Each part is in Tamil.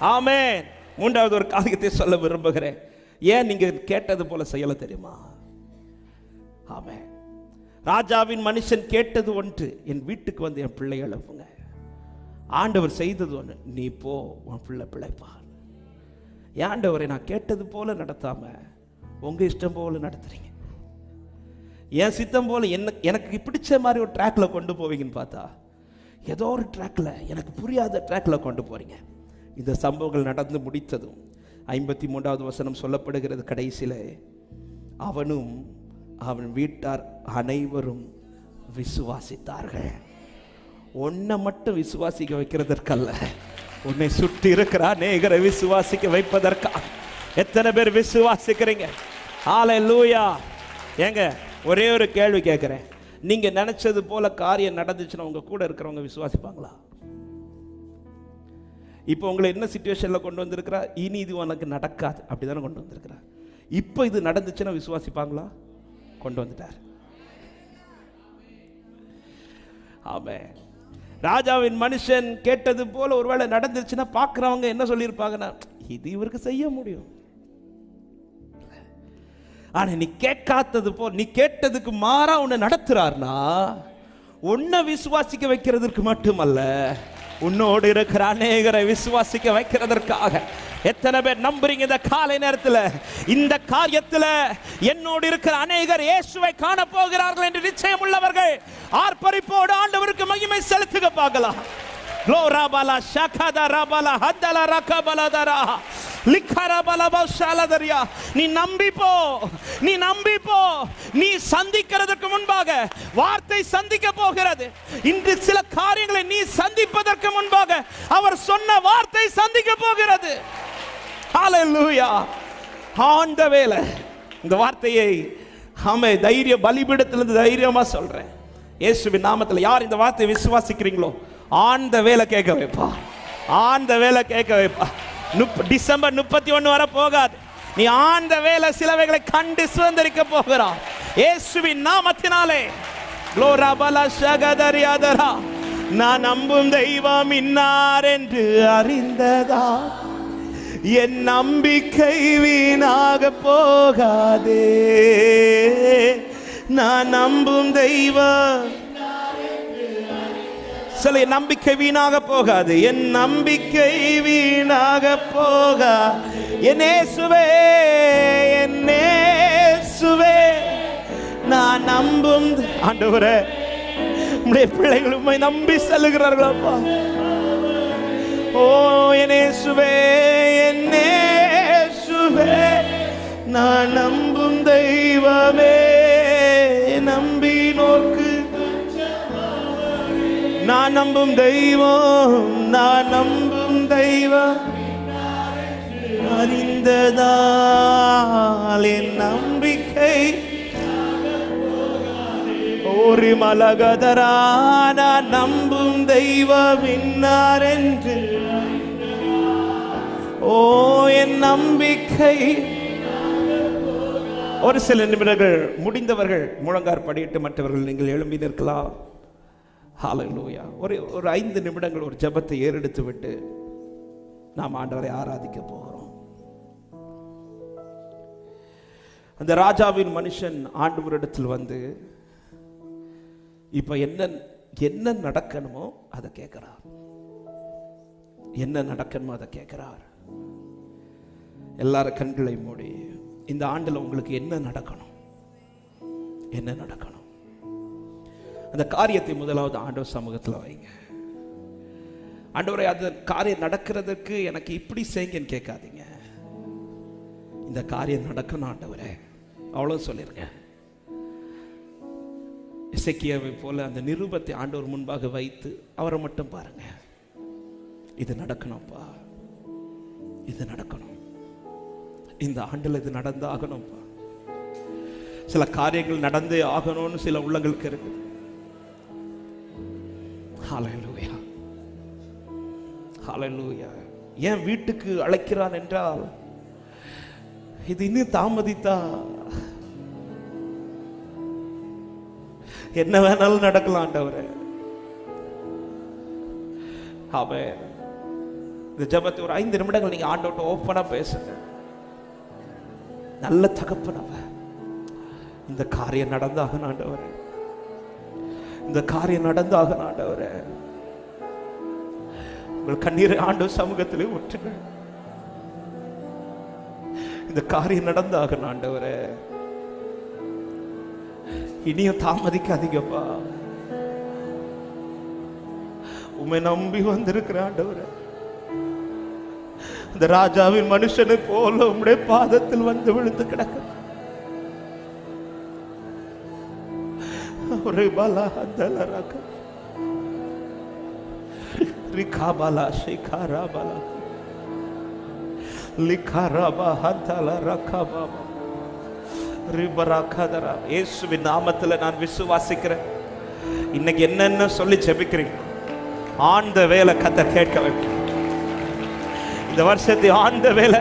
ஆமே மூன்றாவது ஒரு காரியத்தை சொல்ல விரும்புகிறேன். ஏன் நீங்க கேட்டது போல செய்யல தெரியுமா? ஆமே ராஜாவின் மனுஷன் கேட்டது ஒன்று என் வீட்டுக்கு வந்து என் பிள்ளை எழுப்புங்க. ஆண்டவர் செய்தது ஒன்று நீ போ உன் பிள்ளை பிழைப்பார் ஏன் ஆண்டவரை நான் கேட்டது போல நடத்தாம உங்க இஷ்டம் போல நடத்துறீங்க? என் சித்தம் போல என்ன எனக்கு பிடிச்ச மாதிரி ஒரு ட்ராக்ல கொண்டு போவீங்கன்னு பார்த்தா ஏதோ ஒரு ட்ராக்ல எனக்கு புரியாத ட்ராக்ல கொண்டு போறீங்க. இந்த சம்பவங்கள் நடந்து முடித்ததும் ஐம்பத்தி மூன்றாவது வசனம் சொல்லப்படுகிறது கடைசியில். அவனும் அவன் வீட்டார் அனைவரும் விசுவாசித்தார்கள். உன்னை மட்டும் விசுவாசிக்க வைக்கிறதற்கல்ல. உன்னை சுற்றி இருக்கிற அநேகரை விசுவாசிக்க வைப்பதற்கா. எத்தனை பேர் விசுவாசிக்கிறீங்க? ஆலை லூயா ஏங்க ஒரே ஒரு கேள்வி கேட்குறேன். நீங்கள் நினச்சது போல காரியம் நடந்துச்சுன்னா உங்கள் கூட இருக்கிறவங்க விசுவாசிப்பாங்களா? இப்போ உங்களை என்ன சுச்சுவேஷனில் கொண்டு வந்திருக்கிறா? இனி இது உனக்கு நடக்காது. அப்படிதானே கொண்டு வந்திருக்கிறா? இப்போ இது நடந்துச்சுன்னா விசுவாசிப்பாங்களா? கொண்டு வந்துட்டார். ஆமே ராஜாவின் மனுஷன் கேட்டது போல ஒருவேளை நடந்துச்சுன்னா பார்க்குறவங்க என்ன சொல்லியிருப்பாங்கன்னா இது இவருக்கு செய்ய முடியும். ஆனால் நீ கேட்காதது போல் நீ கேட்டதுக்கு மாறா உன்னை நடத்துறார்னா உன்னை விசுவாசிக்க வைக்கிறதுக்கு மட்டுமல்ல உன்னோடு இருக்கிற அநேகரை விசுவாசிக்க வைக்கிறதற்காக. எத்தனை பேர் நம்புறீங்க இந்த காலை நேரத்தில்? இந்த காரியத்தில் என்னோடு இருக்கிற அநேகர் இயேசுவை காண போகிறார்கள் என்று நிச்சயம் உள்ளவர்கள். ஆர்ப்பரிப்போடு ஆண்டவருக்கு மகிமை செலுத்துக பார்க்கலாம். லோராபாலா ஷகதா ராபாலா ஹத்தலா ரகபலதரா லிக்கரபலபஷாலதரியா நீ நம்பி போ. நீ நம்பி போ. நீ சந்திக்கிறதுக்கு முன்பாக வார்த்தை சந்திக்க போகிறது. இன்று சில காரியங்களை சந்திப்பதற்கு முன்பாக அவர் சொன்ன வார்த்தை சந்திக்க போகிறது. ஆண்ட வேலை இந்த வார்த்தையை ஆமே தைரிய பலிபீடத்திலிருந்து தைரியமா சொல்றேன். இயேசுவின் நாமத்தில் யார் இந்த வார்த்தையை விசுவாசிக்கிறீங்களோ ஆண்ட வேலை கேட்க வைப்பா. ஆண்ட வேலை கேட்க வைப்பா. முப்ப டிசம்பர் முப்பத்தி ஒன்று வர போகாது. நீ ஆண்ட வேலை சிலவைகளை கண்டு சுதந்திரிக்க போகிறார் இயேசுவின் நாமத்தினாலே. க்ளோரா பல சகதரியாதரா நான் நம்பும் தெய்வம் இன்னார் என்று அறிந்ததா? என் நம்பிக்கை வீணாக போகாதே. நான் நம்பும் தெய்வம் சில நம்பிக்கை வீணாக போகாது. என் நம்பிக்கை வீணாக போகா. என்னே சுவே என்னே சுவே நான் நம்பும் ஆண்டவரே உம்முடைய பிள்ளைகள் உண்மை நம்பி செல்லுகிறார்கள் அப்பா. ஓ என்னே சுவே என்னே சுவே நான் நம்பும் தெய்வமே நம்பி நோக்கு. நான் நம்பும் தெய்வம் நான் நம்பும் தெய்வம். அறிந்ததால் என் நம்பிக்கை ஒரு மலகதரா நான் நம்பும் தெய்வம் என்று. ஓ என் நம்பிக்கை. ஒரு சில நிமிடங்கள் முடிந்தவர்கள் முழங்கார் படியிட்டு மற்றவர்கள் நீங்கள் எழும்பி நிற்கலாம். ஹalleluya ஒரு ஒரு ஐந்து நிமிடங்கள் ஒரு ஜெபத்தை ஏறெடுத்து விட்டு நாம் ஆண்டவரை ஆராதிக்க போகிறோம். அந்த ராஜாவின் மனுஷன் ஆண்டவரிடத்தில் வந்து இப்போ என்ன என்ன நடக்கணுமோ அதை கேட்கிறார். என்ன நடக்கணுமோ அதை கேட்கிறார். எல்லாரும் கண்களை மூடி இந்த ஆண்டில் உங்களுக்கு என்ன நடக்கணும்? என்ன நடக்கணும்? அந்த காரியத்தை முதலாவது ஆண்டவர் சமூகத்தில் வைங்க. ஆண்டவரை அந்த காரியம் நடக்கிறதுக்கு எனக்கு இப்படி செய்யுங்கன்னு கேட்காதீங்க. இந்த காரியம் நடக்கணும் ஆண்டவரே. அவ்வளோ சொல்லிருங்க இசைக்கியாவை போல அந்த நிருபத்தை ஆண்டவர் முன்பாக வைத்து அவரை மட்டும் பாருங்க. இது நடக்கணும்ப்பா. இது நடக்கணும். இந்த ஆண்டில் இது நடந்தாகணும்ப்பா சில காரியங்கள் நடந்தே ஆகணும்னு சில உள்ளங்களுக்கு இருக்கு ஹalleluya ஹalleluya ஏன் வீட்டுக்கு அழைக்கிறான் என்றால் இது இன்னும் தாமதித்தா என்ன வேணாலும் நடக்கலாம் ஆண்டவரே. அவன் இந்த ஜபத்தை ஒரு ஐந்து நிமிடங்கள் நீங்க ஆண்டோட்ட ஓப்பனா பேசுங்க. நல்ல தகப்பனவ இந்த காரியம் நடந்தாக ஆண்டவரே. இந்த காரியம் நடந்தாக ஆண்டவரே. உங்கள் கண்ணீரை ஆண்டு சமூகத்திலே ஒற்றுங்க இந்த காரியம் நடந்தாக ஆண்டவரே. இனியும் தாமதிக்காதீங்கப்பா உமை நம்பி வந்திருக்கிற ஆண்டவரே இந்த ராஜாவின் மனுஷனை போல உம்முடைய பாதத்தில் வந்து விழுந்து கிடக்க ஒரு பலா தலரக ராபாலா லிகா ராபா ஹந்தல ரகாபாபா பாபா இயேசுவின் நாமத்துல நான் விசுவாசிக்கிறேன். இன்னைக்கு என்னென்ன சொல்லி ஜெபிக்கிறீங்க? ஆண்ட வேலை கத்த கேட்க வைக்கும் இந்த வருஷத்தை ஆண்ட வேலை.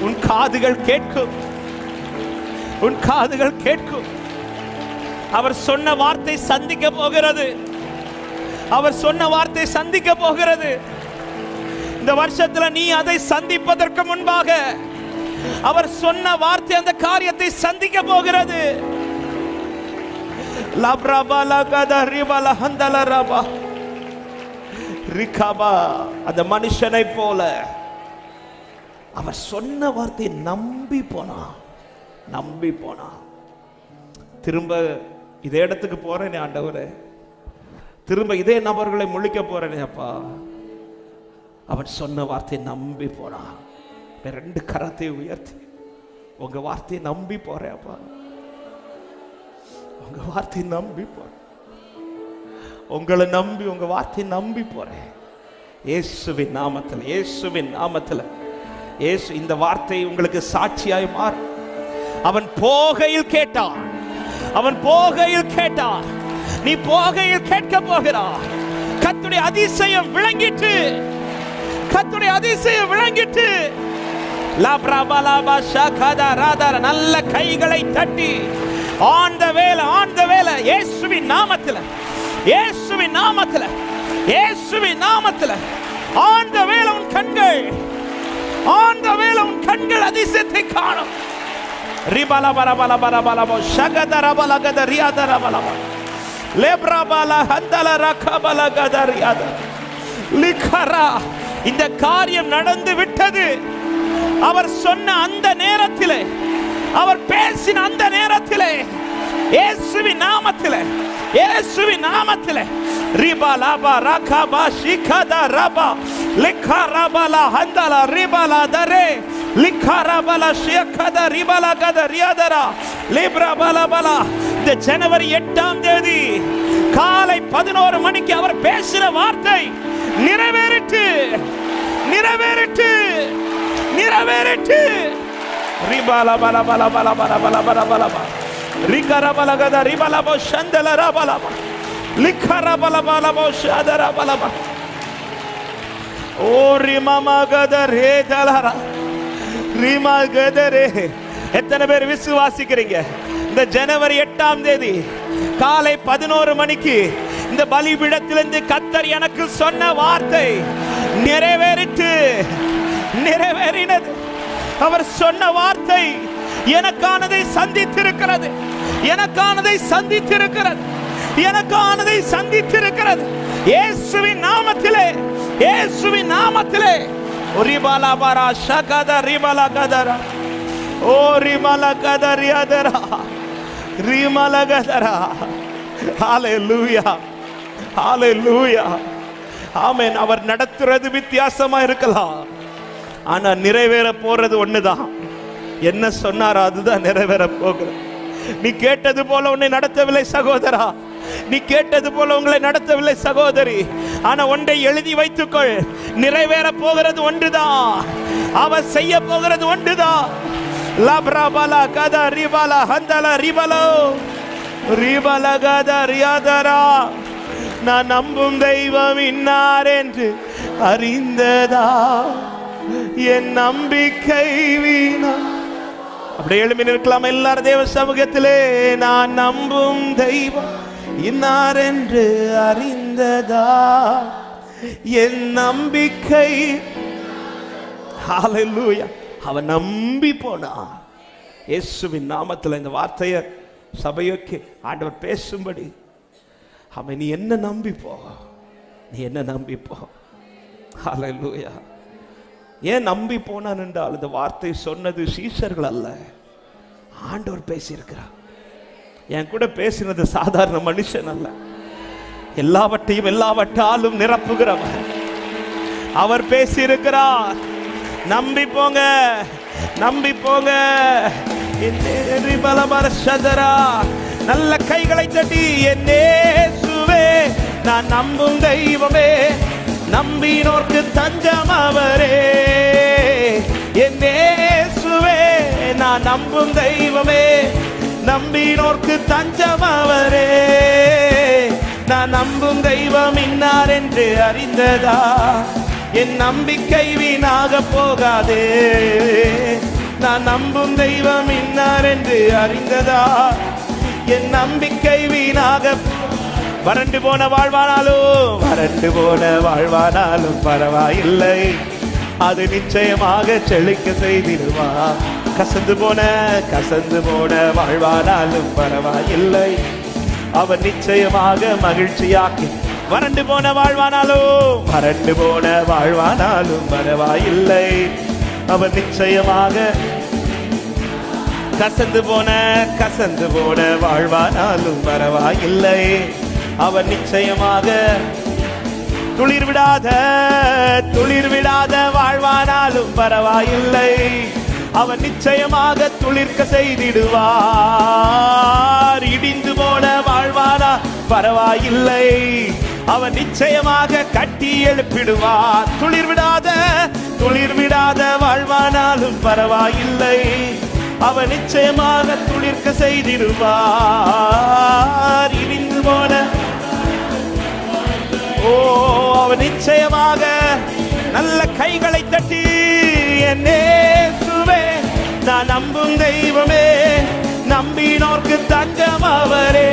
உன் காதுகள் கேட்கும். உன் காதுகள் கேட்கும். அவர் சொன்ன வார்த்தை சந்திக்க போகிறது. அவர் சொன்ன வார்த்தை சந்திக்க போகிறது. இந்த வருஷத்துல நீ அதை சந்திப்பதற்கு முன்பாக அவர் சொன்ன வார்த்தை அந்த காரியத்தை சந்திக்க போகிறது. அந்த மனுஷனை போல. அவர் சொன்ன வார்த்தையை நம்பி போனா நம்பி போனா. திரும்ப இதே இடத்துக்கு போறேனே ஆண்டவரே. திரும்ப இதே நபர்களை முழிக்க போறேனே அப்பா. அவன் சொன்ன வார்த்தையை நம்பி போனா. ரெண்டு கரத்தை உயர்த்தி. உங்க வார்த்தையை நம்பி போறேன் அப்பா. உங்க வார்த்தையை நம்பி போறேன். உங்களை நம்பி உங்க வார்த்தையை நம்பி போறேன். இயேசுவின் நாமத்தில் இயேசுவின் நாமத்தில். இயேசு இந்த வார்த்தை உங்களுக்கு சாட்சியாய் மாறும். அவன் போகையில் கேட்டான். அவன் போகையில் கேட்டான். நீ போகையில் கேட்க போகிறாய். கத்துடைய அதிசயம் விளங்கிட்டு கத்துடைய அதிசயம் விளங்கிட்டு நல்ல கைகளை தட்டி. ஆன் த வேலை ஆன் த வேலை இயேசுவின் நாமத்தில். இயேசுவின் நாமத்தில் இயேசுவின் நாமத்தில். ஆன் த வேலை உன் கண்கள் ஆன் த வேலை உன் கண்கள் அதிசயத்தை காணும். ரிபல பல பல பல பல போ ஷகத பல கத ரியாத பல லேப்ரா பல ஹந்தல ரகபல கத ரியாத லிக்கரா இந்த காரியம் நடந்து விட்டது. அவர் சொன்ன அந்த நேரத்திலே அவர் பேசின அந்த நேரத்திலே இயேசுவின் நாமத்திலே இயேசுவின் நாமத்திலே ரிபா லாபா ஷிகா ஷிகதா ரபா லிக்கா ரபலா ஹந்தலா ரிபலா தரே லிக்கா ரபலா ஷியகதா ரிபலா கத ரியாதரா லிப்ரா பலா பலா இந்த ஜனவரி எட்டாம் தேதி காலை பதினோரு மணிக்கு அவர் பேசின வார்த்தை நிறைவேறிட்டு நிறைவேறிட்டு நிறைவேறிட்டு ரிபால பல பல பல பல பல பல பல ரிகர பலகத ரிபலபோ சந்தல ரபலப லிக்கர பல பலபோ சதர பலப ஓ ரிமமகத ரே தலர. ரிமகத ரே. எத்தனை பேர் விசுவாசிக்கிறீங்க? இந்த ஜனவரி எட்டாம் தேதி காலை பதினோரு மணிக்கு இந்த பலிபீடத்திலிருந்து கத்தர் எனக்கு சொன்ன வார்த்தை நிறைவேறிட்டு நிறைவேறினது. அவர் சொன்ன வார்த்தை எனக்கானதை சந்தித்திருக்கிறது. எனக்கானதை சந்தித்திருக்கிறது. எனக்கானதை சந்தித்திருக்கிறது. இயேசுவின் நாமத்திலே இயேசுவின் நாமத்திலே. ரிபலா பரா ஷகத ரிபல கதரா. ஓ ரிமல கதரியாதரா ரிமல கதரா. ஆலை லூயா ஆமேன். அவர் நடத்துறது வித்தியாசமா இருக்கலாம். ஆனா நிறைவேற போறது ஒண்ணுதான். என்ன சொன்னாரோ அதுதான் நிறைவேற போகிறது நீ கேட்டது போல உன்னை நடத்தவில்லை சகோதரா. நீ கேட்டது போல உங்களை நடத்தவில்லை சகோதரி. ஆனா ஒன்றை எழுதி வைத்துக்கொள். நிறைவேற போகிறது ஒன்றுதான். அவர் செய்ய போகிறது ஒன்றுதான். லப்ரபல கத ரிபாலா ஹந்தலா ரிபலோ. ரிபல கத ரியாதரா. நான் நம்பும் தெய்வம் இன்னார் என்று அறிந்ததா? என் நம்பிக்கை வீணா. அப்படியே எழுப்பி நிற்கலாம் எல்லாரும் தேவ சமூகத்திலே. நான் நம்பும் தெய்வம் இன்னார் என்று அறிந்ததா? என் நம்பிக்கை. அவன் நம்பி போனா. இயேசுவின் நாமத்தில் இந்த வார்த்தையை சபையோக்கு ஆண்டவர் பேசும்படி. அவன் நீ என்ன நம்பிப்போ நீ என்ன நம்பிப்போ ஹலலூயா ஏன் நம்பி போனான் என்றால் இந்த வார்த்தை சொன்னது சீசர்கள் அல்ல. ஆண்டவர் பேசியிருக்கிறார். என் கூட பேசினது சாதாரண மனுஷன் அல்ல. எல்லாவற்றையும் எல்லாவற்றாலும் நிரப்புகிறவர். அவர் பேசியிருக்கிறார். நம்பி போங்க நம்பி போங்க. சதரா நல்ல கைகளை தட்டி என்னேசுவே நான் நம்பும் தெய்வமே நம்பினோர்க்கு தஞ்சம் அவரே. என்னேசுவே நான் நம்பும் தெய்வமே. நம்பினோர்க்கு தஞ்சம் அவரே. நான் நம்பும் தெய்வம் இன்னார் என்று அறிந்ததா? என் நம்பிக்கை வீணாக போகாதே. நான் நம்பும் தெய்வம் இன்னார் என்று அறிந்ததா? என் நம்பிக்கை வீணாக வறண்டு போன வாழ்வானாலும் வறண்டு போன வாழ்வானாலும் பரவாயில்லை. அது நிச்சயமாக செழிக்க செய்திடுவா கசந்து போன கசந்து போன வாழ்வானாலும் பரவாயில்லை. அவன் நிச்சயமாக மகிழ்ச்சியாக்கி வறண்டு போன வாழ்வானாலும் வறண்டு போன வாழ்வானாலும் பரவாயில்லை. அவன் நிச்சயமாக கசந்து போன கசந்து போன வாழ்வானாலும் பரவாயில்லை. அவன் நிச்சயமாக துளிர் விடாத துளிர் விடாத வாழ்வானாலும் பரவாயில்லை. அவன் நிச்சயமாக துளிர்க்க செய்திடுவார் இடிந்து போன வாழ்வானா பரவாயில்லை. அவன் நிச்சயமாக கட்டி எழுப்பிடுவார். துளிர் விடாத துளிர் விடாத வாழ்வானாலும் பரவாயில்லை. அவன் நிச்சயமாக துளிர்க்க செய்திடுவார் இடிந்து போன ஓ அவன் நிச்சயமாக நல்ல கைகளை தட்டி என்னே நான் நம்பும் தெய்வமே நம்பினோர்க்கு தங்கம் அவரே.